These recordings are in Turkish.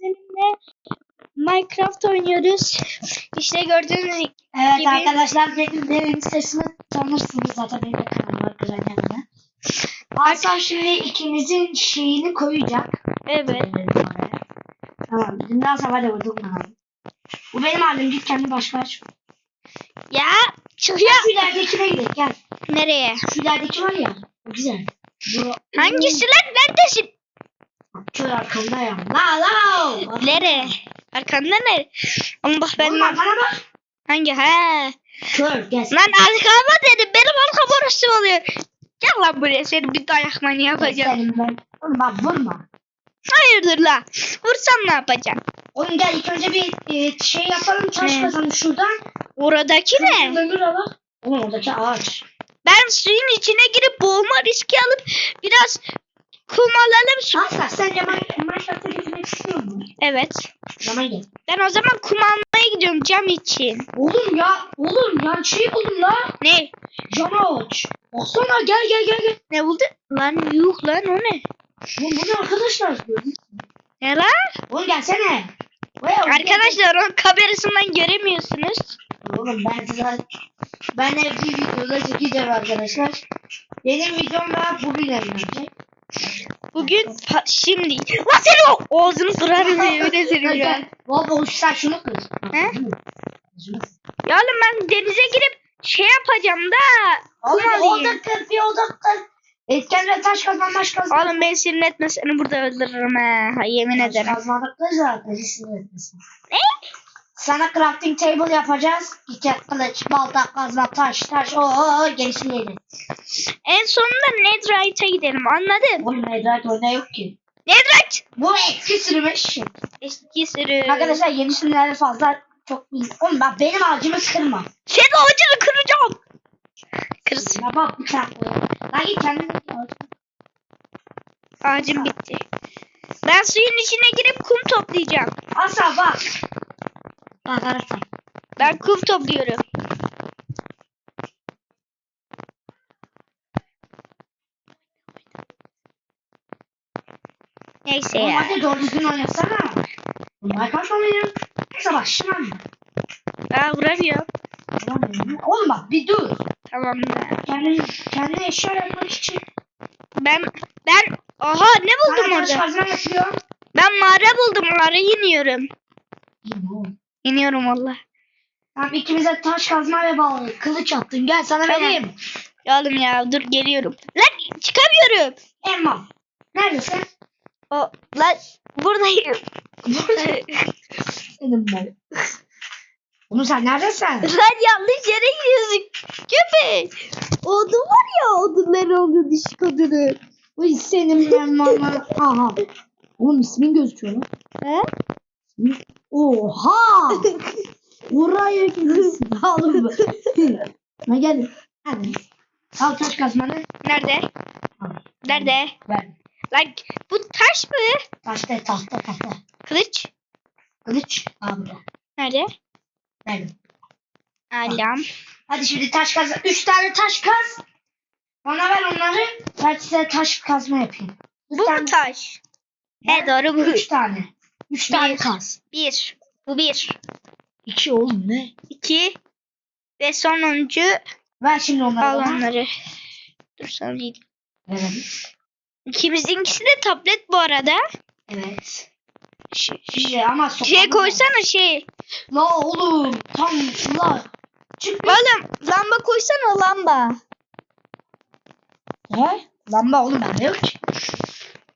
seninle Minecraft oynuyoruz. İşte gördüğünüz Evet gibi. arkadaşlar benim, benim sesimi tanırsınız zaten benim de kanalım var Güzel yanına. Hasan şimdi ikimizin şeyini koyacak. Evet. Tamam. Dünden sabah da vurduk bunu. Bu benim halim. Git kendi başka aç. Ya çık Ya şu ileridekine gidelim. Gel. Nereye? Şu ilerideki var ya. Güzel. Bu, Hangisi lan? Neredesin? Kör arkamda ya. La la. Nereye? Arkanda ne? Oğlum bak ben Oğlum bana bak. hangi? He. Kör. Gel. Lan arkama dedim. Benim arkam orası oluyor. Gel lan buraya seni bir dayak manyağı yapacağım. Senin ben. Oğlum bak vurma. Hayırdır la? Vursan ne yapacaksın? Oğlum gel ilk önce bir e, şey yapalım. Taş Ne? kazalım şuradan. Oradaki ne? Ömür bak. Oğlum oradaki ağaç. Ben suyun içine girip boğulma riski alıp biraz kum alalım. Su... Asla sen Yaman Minecraft'a gitmek istiyor musun? Evet. Yaman gel. Ben o zaman kum almaya gidiyorum cam için. Oğlum ya oğlum ya şey buldum la. Ne? Cam ağaç. Baksana gel gel gel gel. Ne buldu? Lan yuh lan o ne? Oğlum bu ne arkadaşlar? Ne lan? Oğlum gelsene. Vay, oğlum, Arkadaşlar onun kamerasından göremiyorsunuz. Oğlum ben size ben hep bir videoda çekeceğim arkadaşlar. Benim videom daha bugün yayınlanacak. Bugün pa- şimdi. Lan seni o ağzını kırarım öyle seni ya. Baba sen şunu kır. He? Ya oğlum ben denize girip şey yapacağım da. Oğlum Kum alayım. da kır bir o da kır. Etkenle taş kazma taş kazma. Oğlum ben sinir etme seni burada öldürürüm. Ha, yemin ederim. kazmadık da zaten. Ne? Sana crafting table yapacağız. İki kılıç, balta, kazma, taş, taş. Oo gerisini. En sonunda Netherite'a gidelim anladın? Oğlum Nedret oyunda yok ki. Netherite! Bu eski sürmüş. Eski sürü. Arkadaşlar yeni sürümlerde fazla çok iyi. Oğlum bak benim ağacımı kırma. Senin ağacını kıracağım. Kırsın. Ya bak bir tane. Lan git kendin. Ağacım bitti. Ben suyun içine girip kum toplayacağım. Asla bak. Bak arkadaşlar. Ben kum topluyorum. Neyse ya. hadi doğru düzgün oynasana. Minecraft oynuyorum. Neyse bak şimdi anla. Ben vuramıyorum. Oğlum bak bir dur. Tamam da. Kendin, kendine eşya yapmak için. Ben ben aha ne buldum Sana orada? Ben mağara buldum. Mağaraya iniyorum. İniyorum valla. Tamam ikimize taş kazma ve bal kılıç attın. Gel sana Tamam. vereyim. Ya Oğlum ya dur geliyorum. Lan çıkamıyorum. Emma. Neredesin? O lan buradayım. Dedim ben. Oğlum sen neredesin? Lan yanlış yere gidiyorsun. Köpek. Odun var ya odunların olduğu dişi odunu. Uy senin ben bana. Aha. Oğlum ismin gözüküyor lan. He? Oha! Buraya gidiyorsun. Oğlum. Ne geldi? Hadi. Al taş kazmanı. Nerede? Nerede? Ver. Lan bu taş mı? Taşta tahta tahta. Kılıç. Kılıç. Burada. Nerede? Verdim. Alam. Hadi şimdi taş kaz. Üç tane taş kaz. Bana ver onları. Ben size taş kazma yapayım. Üç Bu tane- mu taş? He doğru bu. Üç tane. Üç tane kaz. Bir. Bu bir. İki oğlum ne? İki. Ve sonuncu Ver şimdi onları al bana. onları. Dur sana diyeyim. Verelim. İkimizinkisi de tablet bu arada. Evet. Ş- Şey ama şey koysana şey. La oğlum. Tam la. Çık. Oğlum lamba koysana lamba. Ne? Lamba oğlum bende yok ki.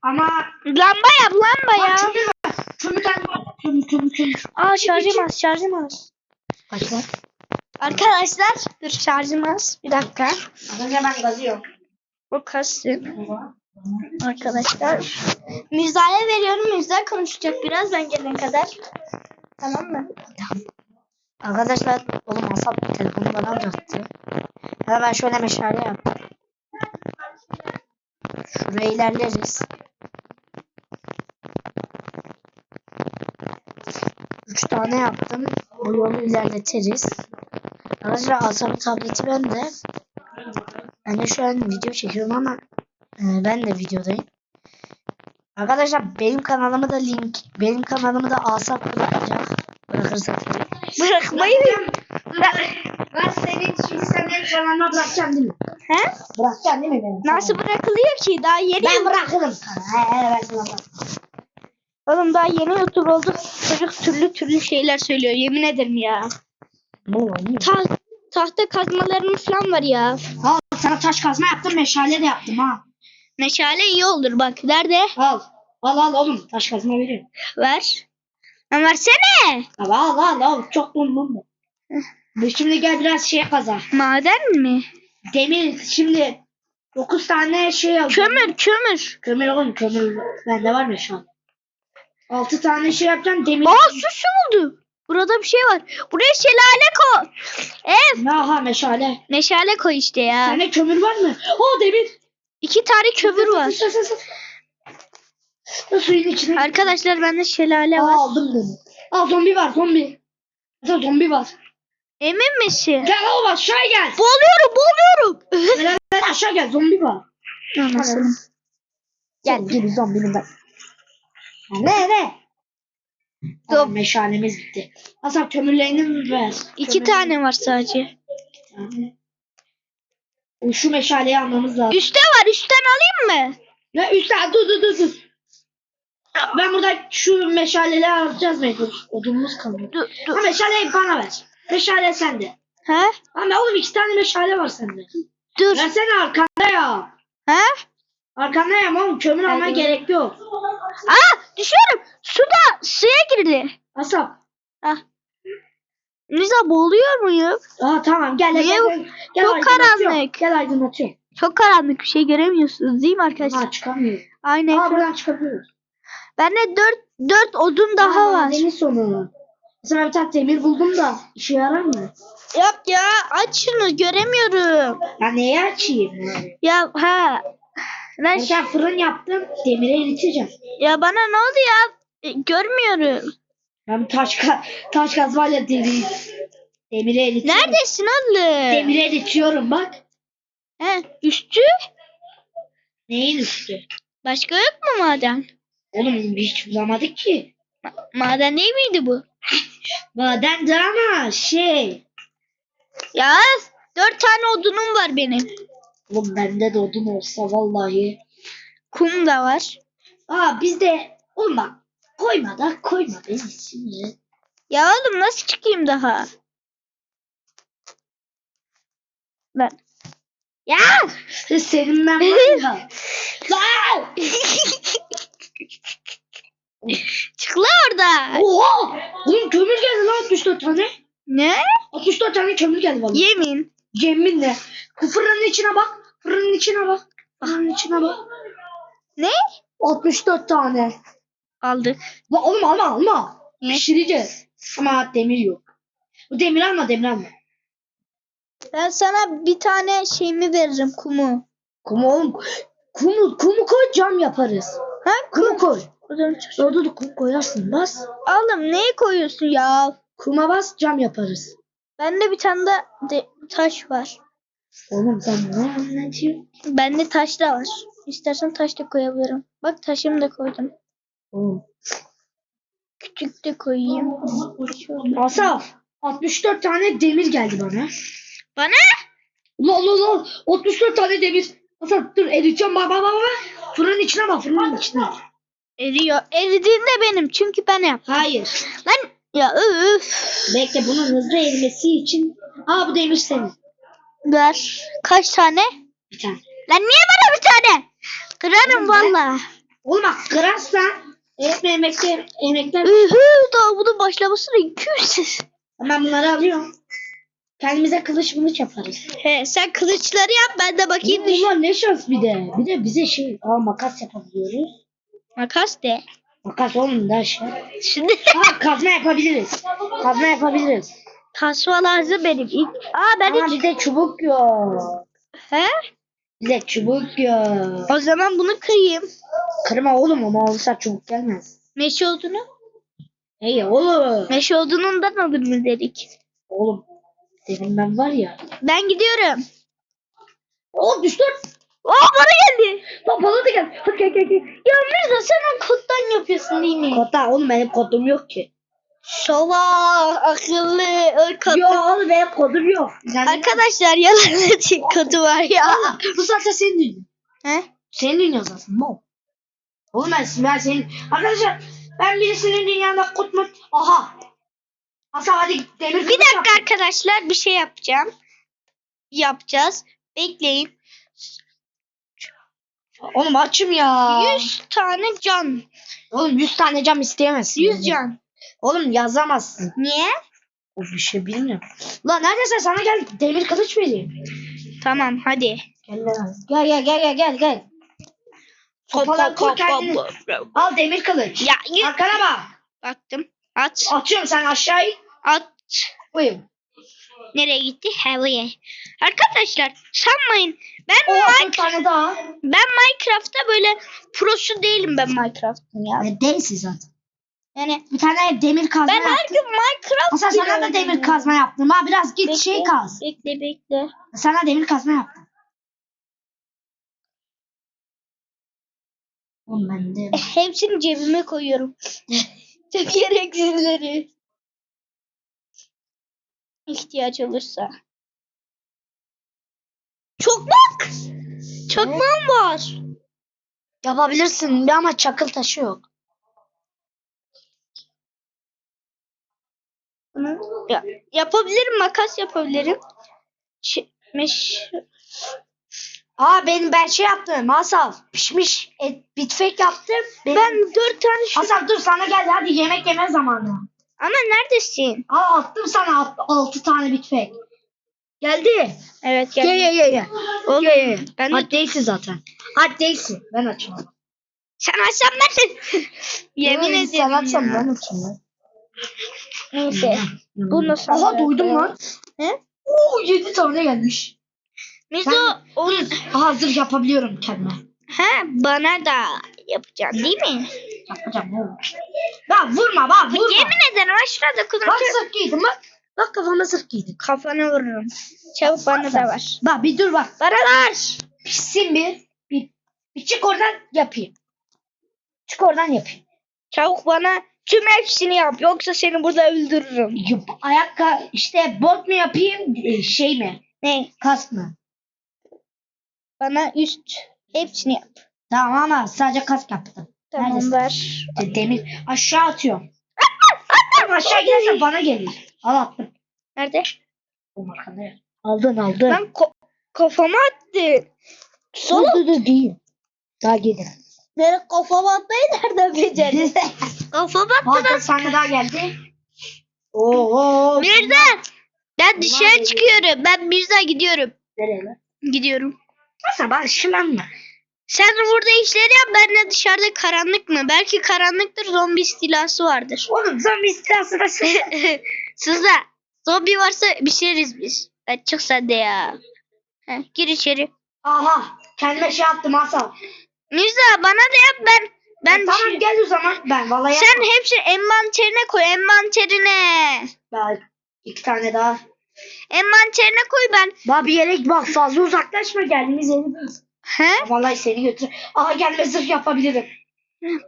Ama Lamba yap lamba ya. Bak kömür. Kömür. Kömür. Aa şarjım az şarjım az. Kaç var? Arkadaşlar dur şarjım az. Bir dakika. Az önce ben gazıyorum. Bu kasım. Arkadaşlar. Müzda'ya veriyorum. Müzda konuşacak biraz ben gelene kadar. Tamam mı? Arkadaşlar oğlum Hasan telefonu bana uzattı. Hemen şöyle meşale yap. Şuraya ilerleriz. Üç tane yaptım. Bu yolu ilerletiriz. Arkadaşlar Hasan'ın tableti bende. Ben de şu an video çekiyorum ama e, ben de videodayım. Arkadaşlar benim kanalımı da link, benim kanalımı da Asaf bırakacak. Bırakırsa tabii. Bırakmayı Ben senin şimdi sen benim kanalıma bırakacaksın değil mi? He? Bırakacaksın değil mi benim Nasıl bırakılıyor ki? Daha yeni. Ben bırakırım. He he ben bırakırım. Oğlum daha yeni YouTube oldu. Çocuk türlü türlü şeyler söylüyor. Yemin ederim ya. Ta tahta kazmalarım falan var ya. Al sana taş kazma yaptım meşale de yaptım ha. Meşale iyi olur bak. Nerede? Al. Al al oğlum taş kazma veriyorum. Ver. Ha, versene. Al al al al çok buldum bu. Şimdi gel biraz şey kazan. Maden mi? Demir şimdi 9 tane şey al. Kömür kömür. Kömür oğlum kömür. Bende var mı şu an? 6 tane şey yapacağım demir. Aa su su oldu. Burada bir şey var. Buraya şelale koy. Ev. Aha meşale. Meşale koy işte ya. Sende kömür var mı? O demir. İki tane kömür var. Sus, sus, sus. Suyun içine. Arkadaşlar bende şelale Aa, var. aldım demir. Aa zombi var zombi. Mesela zombi var. Emin misin? Gel oğlum aşağı gel. Boğuluyorum boğuluyorum. Gel, gel aşağı gel zombi var. Anasını. Gel gibi zombinin ben. Ya Ne ne? Tamam meşalemiz bitti. Hasan kömürlerini mi ver? İki Kömürlerini- tane var sadece. İki tane. O Şu meşaleyi almamız lazım. Üste var üstten alayım mı? Ne üstten dur dur dur dur. Ben burada şu meşaleleri alacağız mecbur. Odunumuz kalıyor. Dur, Ha dur. meşaleyi bana ver. Meşale sende. Ha? Ama oğlum iki tane meşale var sende. Dur. Versene arkanda ya. Ha? Arkanda ya oğlum kömür almaya gerek yok. Aa düşüyorum. Suda suya girdi. Asap. Ah. Niza boğuluyor muyum? Aa tamam gel gel Niye gel. gel. Gel Çok karanlık. Gel aydınlatıyorum. Çok karanlık bir şey göremiyorsunuz değil mi arkadaşlar? Ha çıkamıyor. Aynen. Aa buradan çıkabiliyoruz. Bende dört, dört odun daha Aa, var. Deniz sonu. Mesela bir tane demir buldum da işe yarar mı? Yok ya aç şunu göremiyorum. Ya neyi açayım? Ya ha. Ben Mesela fırın yaptım demiri eriteceğim. ya bana ne oldu ya? E, görmüyorum. Ben taş, ka taş kazmayla deri, demiri eritiyorum. Neredesin oğlum? Demiri eritiyorum bak. He, üstü? Neyin üstü? Başka yok mu maden? Oğlum hiç bulamadık ki. Maden değil miydi bu? Madendi ama şey. Ya dört tane odunum var benim. Oğlum bende de odun olsa vallahi. Kum da var. Aa bizde oğlum bak koyma da koyma beni sinir. Ya oğlum nasıl çıkayım daha? Ben. Ya! Senin ben var ya. Lan! Çık la orada. Oha! Oğlum kömür geldi lan 64 tane. Ne? 64 tane kömür geldi bana. Yemin. Yeminle. Bu fırının içine bak. Fırının içine bak. Fırının içine bak. Ne? 64 tane. Aldık. Lan oğlum alma alma. Ne? Pişireceğiz. Ama demir yok. Bu demir alma demir alma. Ben sana bir tane şeyimi veririm kumu. Kumu oğlum. Kumu, kumu koy cam yaparız. Ha? Kumu koy. O zaman çık- Orada da kum koyarsın bas. Oğlum neyi koyuyorsun ya? Kuma bas cam yaparız. Bende bir tane de, de taş var. Oğlum sen ne anlatıyorsun? Bende taş da var. İstersen taş da koyabilirim. Bak taşımı da koydum. Oğlum. Küçük de koyayım. Asaf. 64 tane demir geldi bana. Bana? Ulan ulan ulan. 64 tane demir. Asaf dur eriyeceğim bak bak bak. bak. Fırının içine bak fırının içine. Eriyor. Eridiğinde benim çünkü ben yaptım. Hayır. Lan ya öf. Bekle bunun hızlı erimesi için. Aa bu demir senin. Ver. Kaç tane? Bir tane. Lan niye bana bir tane? Kırarım valla. Oğlum bak kırarsan eritme emekler, emekler. Ühü daha bunun başlamasına 200. Ben bunları alıyorum. Kendimize kılıç mılıç yaparız. He sen kılıçları yap ben de bakayım. düş- Bunlar ne şans bir de. Bir de bize şey aa, makas yapabiliyoruz. Makas de. Makas oğlum da şey. Şimdi Ha kazma yapabiliriz. Kazma yapabiliriz. Tasma lazım benim. İlk... Aa ben Ama hiç... bize çubuk yok. He? Bize çubuk yok. O zaman bunu kırayım. Kırma oğlum ama olursa çubuk gelmez. Meşe odunu. Hey oğlum. Meşe odunundan alır mı dedik. Oğlum. Senin ben var ya. Ben gidiyorum. O 64. Aa bana geldi. Bak bana da gel. Hadi gel gel gel. Ya Mirza sen o koddan yapıyorsun değil mi? Kodda oğlum benim kodum yok ki. Salak, akıllı, kod. Yok oğlum benim kodum yok. Yani Arkadaşlar yalan kodu var ya. Allah, bu zaten senin dünyan. He? Senin dünyan zaten. Mo. Oğlum ben, ben senin... Arkadaşlar ben birisinin dünyanda kod mu... Aha. Hasan hadi demir Bir dakika arkadaşlar bir şey yapacağım. Yapacağız. Bekleyin. Oğlum açım ya. 100 tane can. Oğlum 100 tane cam isteyemezsin. 100 can. Oğlum yazamazsın. Niye? O bir şey bilmiyorum. Lan neredesin sana gel demir kılıç vereyim. Tamam hadi. Gel lan. Gel gel gel gel gel gel. Koy kendini. Al demir kılıç. Ya Arkana bak. baktım. At. Atıyorum sen aşağıya. At. Buyur. Nereye gitti? Havaya. Arkadaşlar sanmayın. Ben O Minecraft, bir tane daha. ben Minecraft'ta böyle prosu değilim ben Minecraft'ın ya. Ne değilsin zaten. Yani Bir tane demir kazma ben her yaptım. gün Minecraft Hasan sana da demir ya. kazma yaptım. Ha biraz git Bekle, şey kaz. Bekle bekle. Sana demir kazma yaptım. Oğlum ben de. Hepsini cebime koyuyorum. Çok gereksizleri. İhtiyaç olursa. Çokmak. Çakmağım var. Yapabilirsin ama çakıl taşı yok. Ya, yapabilirim makas yapabilirim. Ş- meş Aa benim ben şey yaptım. Hasan pişmiş et bitfek yaptım. Benim... ben dört tane şu... Hasan dur sana geldi hadi yemek yeme zamanı. Ama neredesin? Aa attım sana at, altı tane bitfek. Geldi. Evet Gel gel. gel gel gel. Oğlum, Gel gel. ben Hadi değilsin zaten. Hadi değilsin. Ben açmam. Sen açsan ben de... Yemin ederim Sen açsam ben açmam. Neyse. Bu nasıl? Aha duydum lan. Ne? Oo 7 tane gelmiş. Mizo Sen- onun... Hazır yapabiliyorum kendime. He bana da yapacaksın değil mi? Yapacağım oğlum. Bak vurma bak vurma. Yemin ederim aşağıda Bak kullanıyorum. zırh giydim bak. Bak kafama zırh giydim. Kafanı vururum. Çabuk bana da var. Bak bir dur bak. Bana var. Pişsin bir. Bir, bir çık oradan yapayım. Çık oradan yapayım. Çabuk bana tüm hepsini yap. Yoksa seni burada öldürürüm. Yup, Ayakka işte bot mu yapayım e, şey mi? Ne? Kask mı? Bana üst hepsini yap. Tamam ama sadece kask yaptım. Tamam Neredesin? ver. De- Demir aşağı atıyorum. Tamam aşağı gidersen bana gelir. Al attım. Nerede? O arkada. Aldın aldın. Ben ko- kafama attın. dur dur dur değil. Daha gidin. Benim kafama atmayı nereden becerdin? kafama Hakan sana daha geldi. Oo. Mirza. Ben dışarı çıkıyorum. Ben Mirza gidiyorum. Nereye lan? Gidiyorum. Nasıl bak şımarma. Sen burada işleri yap. Ben de dışarıda karanlık mı? Belki karanlıktır zombi istilası vardır. Oğlum zombi istilası da Sızla. Zombi varsa biçeriz biz. Ben çık sen de ya. Heh, gir içeri. Aha. Kendime şey attım Hasan. Mirza bana da yap ben. Ben E, tamam şey- gel o zaman. Ben vallahi Sen yapmam. hepsini envanterine koy envanterine. Daha iki tane daha. Envanterine koy ben. Bak bir yere bak fazla uzaklaşma geldiğimiz yeri. He? Vallahi seni götür. Aha kendime zırh yapabilirim.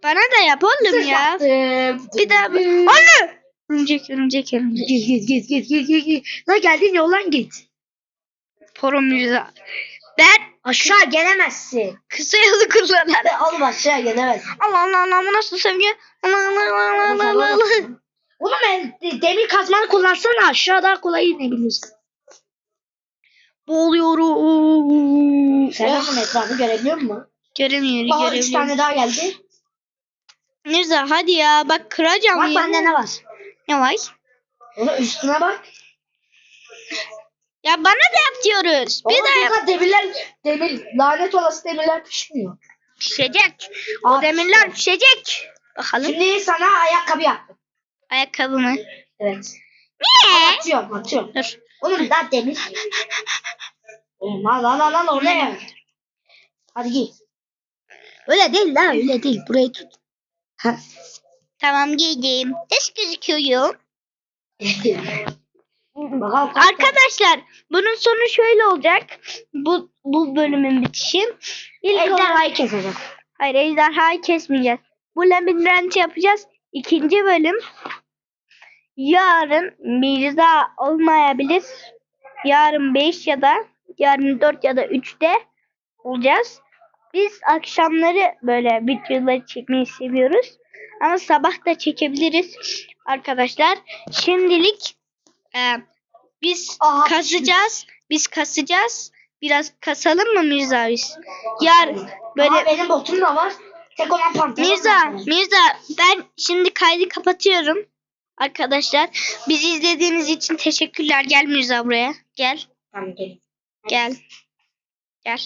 Bana da yap oğlum Zırh ya. yaptım. Bir daha. Anne! Örümcek örümcek örümcek. Git git git git git git. Lan geldiğin yoldan git. Poro Mirza. Ben Aşağı gelemezsin. kısa yolu kullanırım. Oğlum aşağı gelemezsin. Allah Allah Allah bu nasıl sevgi? Allah Allah Allah Allah Allah Allah. Oğlum ben de- demir kazmanı kullansana aşağı daha kolay inebilirsin. Boğuluyorum. Sen Oh, onun etrafını görebiliyor musun? Göremiyorum Bak üç göremiyorum. tane daha geldi. Mirza hadi ya bak kıracağım Bak ya. bende ne var? Ne var? Oğlum üstüne bak. Ya bana da yap diyoruz. Bir Oğlum daha yap. demirler, demir, lanet olası demirler pişmiyor. Pişecek. O Aa, demirler pişecek. Bakalım. Şimdi sana ayakkabı yaptım. Ayakkabı mı? Evet. Ne? Atıyorum atıyorum. Dur. Oğlum daha demir. Oğlum al al al oraya. Hadi giy. Öyle değil la öyle değil. Burayı tut. Ha. Tamam giydim. Nasıl gözüküyor? Arkadaşlar bunun sonu şöyle olacak. Bu bu bölümün bitişi. İlk olarak Ejderhayı keseceğiz. hayır ejderhayı kesmeyeceğiz. Bu labirenti yapacağız. İkinci bölüm yarın Mirza olmayabilir. Yarın 5 ya da yarın 4 ya da 3'te olacağız. Biz akşamları böyle videoları çekmeyi seviyoruz. Ama sabah da çekebiliriz arkadaşlar. Şimdilik e, biz Aha. kasacağız. Biz kasacağız. Biraz kasalım mı Mirza biz? Yar böyle Ama benim botum da var. Tek olan pantolon. Mirza. Mirza ben şimdi kaydı kapatıyorum. Arkadaşlar bizi izlediğiniz için teşekkürler. Gel Mirza buraya. Gel. Tamam gel. Gel. Gel.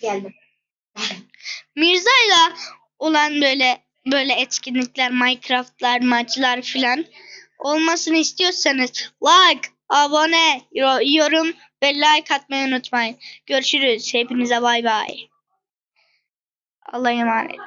Geldim. Mirza'yla olan böyle böyle etkinlikler, Minecraft'lar, maçlar filan olmasını istiyorsanız like, abone, yo- yorum ve like atmayı unutmayın. Görüşürüz. Hepinize bay bay. Allah'a emanet.